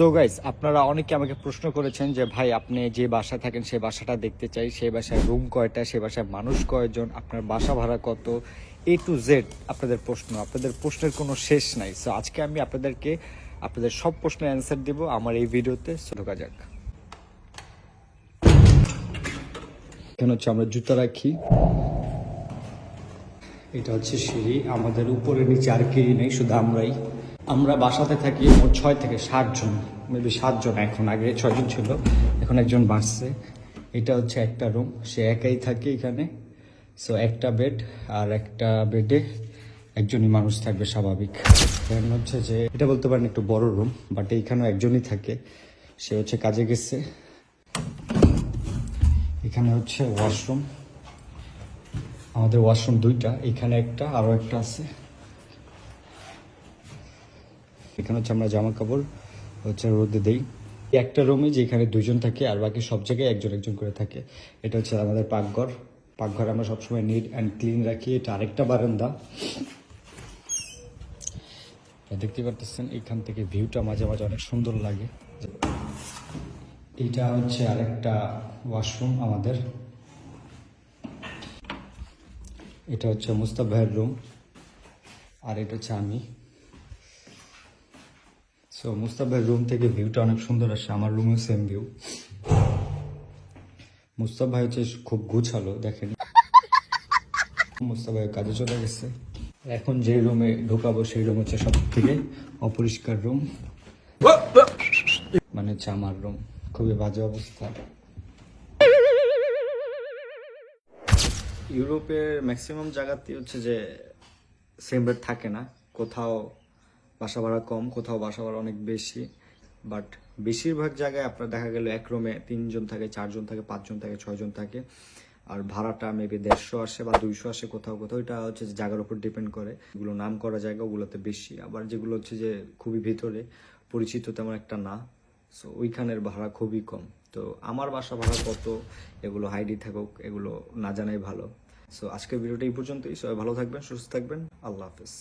So guys আপনারা অনেকে আমাকে প্রশ্ন করেছেন যে, ভাই, আপনি যে বাসায় থাকেন সেই বাসাটা দেখতে চাই। সেই বাসায় রুম কয়টা? সেই বাসায় মানুষ কয়জন? আপনার বাসা ভাড়া কত? এ টু জেড আপনাদের প্রশ্ন। আপনাদের প্রশ্নের কোনো শেষ নাই। সো আজকে আমি আপনাদেরকে, আপনাদের সব প্রশ্নের অ্যান্সার দিব আমার এই ভিডিওতে। ঢোকা যাক। এখানে হচ্ছে আমরা জুতা রাখি। এটা হচ্ছে সিঁড়ি। আমাদের উপরে নিচে আর কেউ নেই, শুধু আমরাই। আমরা বাসাতে থাকি মোট ছয় থেকে জন মেবি সাতজন এখন আগে ছয়জন ছিল, এখন একজন বাড়ছে। এটা হচ্ছে একটা রুম সে একাই থাকে এখানে। সো একটা বেড আর একটা বেডে একজনই মানুষ থাকবে স্বাভাবিক। কারণ হচ্ছে যে, এটা বলতে পারেন একটু বড় রুম বাট এইখানেও একজনই থাকে। সে হচ্ছে কাজে গেছে। এখানে হচ্ছে ওয়াশরুম আমাদের ওয়াশরুম দুইটা, এখানে একটা, আরও একটা আছে। এখানে হচ্ছে আমরা জামা কাপড় হচ্ছে রোদে দেই। একটা রুমে যেখানে দুজন থাকে আর বাকি সব জায়গায় একজন একজন করে থাকে। এটা হচ্ছে আমাদের পাকঘর। পাকঘর আমরা সবসময় নিট অ্যান্ড ক্লিন রাখি। এটা আরেকটা বারান্দা। দেখতে পারতেছেন, এখান থেকে ভিউটা মাঝে মাঝে অনেক সুন্দর লাগে। এটা হচ্ছে আরেকটা ওয়াশরুম আমাদের। এটা হচ্ছে মুস্তাফ ভাইয়ের রুম আর এটা হচ্ছে আমি। সো মুস্তাফ ভাইয়ের রুম থেকে ভিউটা অনেক সুন্দর আসে, আমার রুমেও সেম ভিউ মুস্তাফ ভাই হচ্ছে খুব গুছালো, দেখেন। মুস্তাফ ভাই কাজে চলে গেছে। এখন যে রুমে ঢোকাবো, সেই রুম হচ্ছে সব থেকে অপরিষ্কার রুম মানে হচ্ছে আমার রুম খুবই বাজে অবস্থা। ইউরোপের ম্যাক্সিমাম জায়গাতেই হচ্ছে যে সেম রেট থাকে না। কোথাও বাসা ভাড়া কম, কোথাও বাসা ভাড়া অনেক বেশি। বাট বেশিরভাগ জায়গায় আপনার দেখা গেল এক রুমে তিনজন থাকে, চারজন থাকে, পাঁচজন থাকে, ছয়জন থাকে। আর ভাড়াটা মেবি দেড়শো আসে বা দুইশো আসে কোথাও কোথাও। এটা হচ্ছে জায়গার উপর ডিপেন্ড করে। এগুলো নাম করা জায়গা, ওগুলোতে বেশি। আবার যেগুলো হচ্ছে যে খুবই ভিতরে, পরিচিত তেমন একটা না। সো ওইখানের ভাড়া খুবই কম। তো আমার বাসা ভাড়া কত, এগুলো হাইডি থাকুক, এগুলো না জানাই ভালো। সো আজকের ভিডিওটা এই পর্যন্তই। সবাই ভালো থাকবেন, সুস্থ থাকবেন। আল্লাহ হাফেজ।